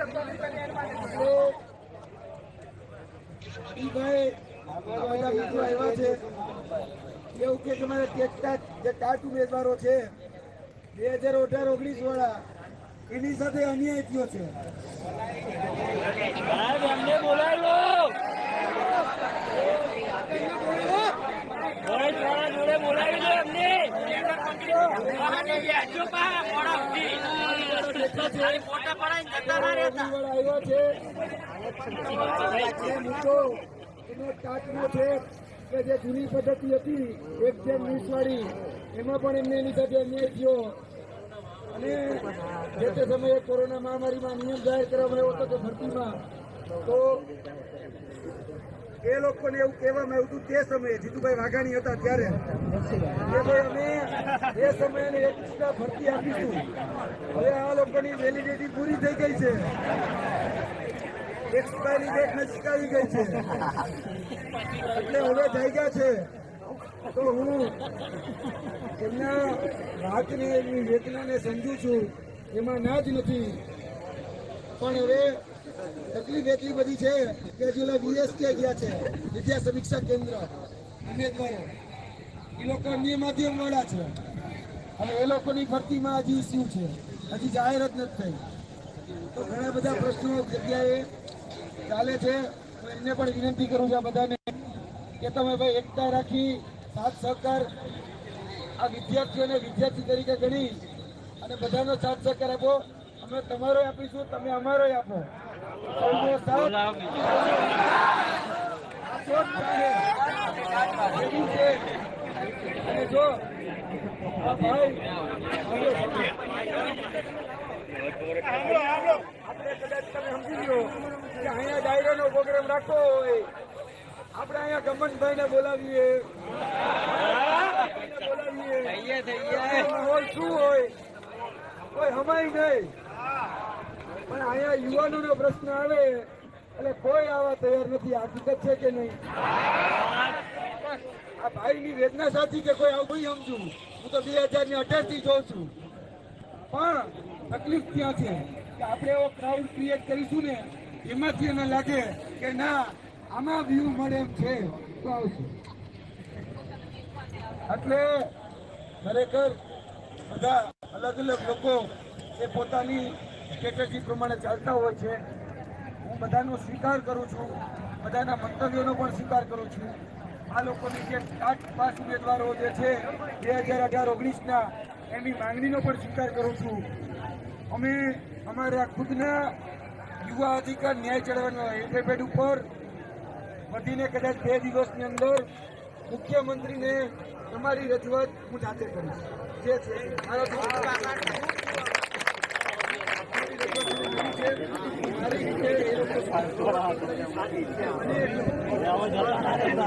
મિત્રો આવ્યા છે એવું કે તમારે ટેટના જે છે બે હજાર અઢાર ઓગણીસ વાળા એની સાથે અન્યાય થયો છે પોલીસવાળા જોડે બોલાવી દો એમને ફોટા પડાવીને જતા ના રહેતા વાળા આવ્યા છે એ મુદ્દો એનો ટાટનો છે કે જે જૂની પદ્ધતિ હતી એક જેમ વીસ વાળી એમાં પણ એમને એની સાથે અન્યાય થયો અને જે તે સમયે કોરોના મહામારીમાં નિયમ જાહેર કરવામાં આવ્યો હતો ભરતીમાં તો એ લોકોને એવું કહેવામાં આવ્યું હતું, તે સમયે જીતુભાઈ વાઘાણી હતા ત્યારે. કે ભાઈ, અમે એ સમયે એક એક્સ્ટ્રા ભરતી આપીશું. હવે આ લોકોની વેલિડિટી પૂરી થઈ ગઈ છે. એક્સપાયરી ડેટ નજીક આવી ગઈ છે. એટલે હવે જાગ્યા છે. તો હું એમના વાતને, એમની વેદનાને સમજુ છું. એમાં ના જ નથી. પણ હવે તકલીફ એટલી બધી છે કે હજુ વીએસકે ગયા છે, વિદ્યા સમીક્ષા કેન્દ્ર. ઉમેદવારો, એ લોકો અન્ય માધ્યમ વાળા છે. અને એ લોકોની ભરતીમાં હજી શું છે? હજી જાહેર જ નથી થઈ. તો ઘણા બધા પ્રશ્નો જગ્યાએ ચાલે છે. એમને પણ વિનંતી કરું છું આ બધાને કે તમે ભાઈ એકતા રાખી, સાથ સહકાર આ વિદ્યાર્થીઓને વિદ્યાર્થી તરીકે ગણી અને બધાનો સાથ સહકાર આપો. અમે તમારો આપીશું, તમે અમારો આપો. આપણે કદાચ તમે સમજી લો કે અહીંયા ડાયરાનો પ્રોગ્રામ રાખવો હોય આપણે અહીંયા ગમનભાઈને બોલાવીએ. બોલાવીએ. માહોલ શું હોય કોઈ હમાય નહીં. અહીંયા યુવાનોનો પ્રશ્ન આવે, એટલે કોઈ આવા તૈયાર નથી. હકીકત છે કે નહીં? આ ભાઈની વેદના સાચી કે કોઈ આવું નહીં સમજુ? હું તો બે હજારની અઢારથી જોઉં છું. પણ તકલીફ ક્યાં છે? કે આપણે એવો ક્રાઉડ ક્રિએટ કરીશું ને, એમાંથી એને લાગે કે ના, આમાં વ્યૂ મળે એમ છે. તો આવશું. એટલે ખરેખર બધા અલગ અલગ લોકો એ પોતાની સ્ટ્રેટેજી પ્રમાણે ચાલતા હોય છે. હું બધાનો સ્વીકાર કરું છું. બધાના મંતવ્યોનો પણ સ્વીકાર કરું છું. આ લોકોની જે આઠ પાંચ ઉમેદવારો જે છે, બે હજાર અઢાર ઓગણીસના એમની માંગણીનો પણ સ્વીકાર કરું છું. અમે અમારા ખુદના યુવા અધિકાર ન્યાય ચડવાનો એફએફેડ ઉપર વધીને કદાચ બે દિવસની અંદર મુખ્યમંત્રીને તમારી રજૂઆત હું જાતે કરીશ. જે છે 啊，对对对，马里亚诺，对，我叫马里亚诺。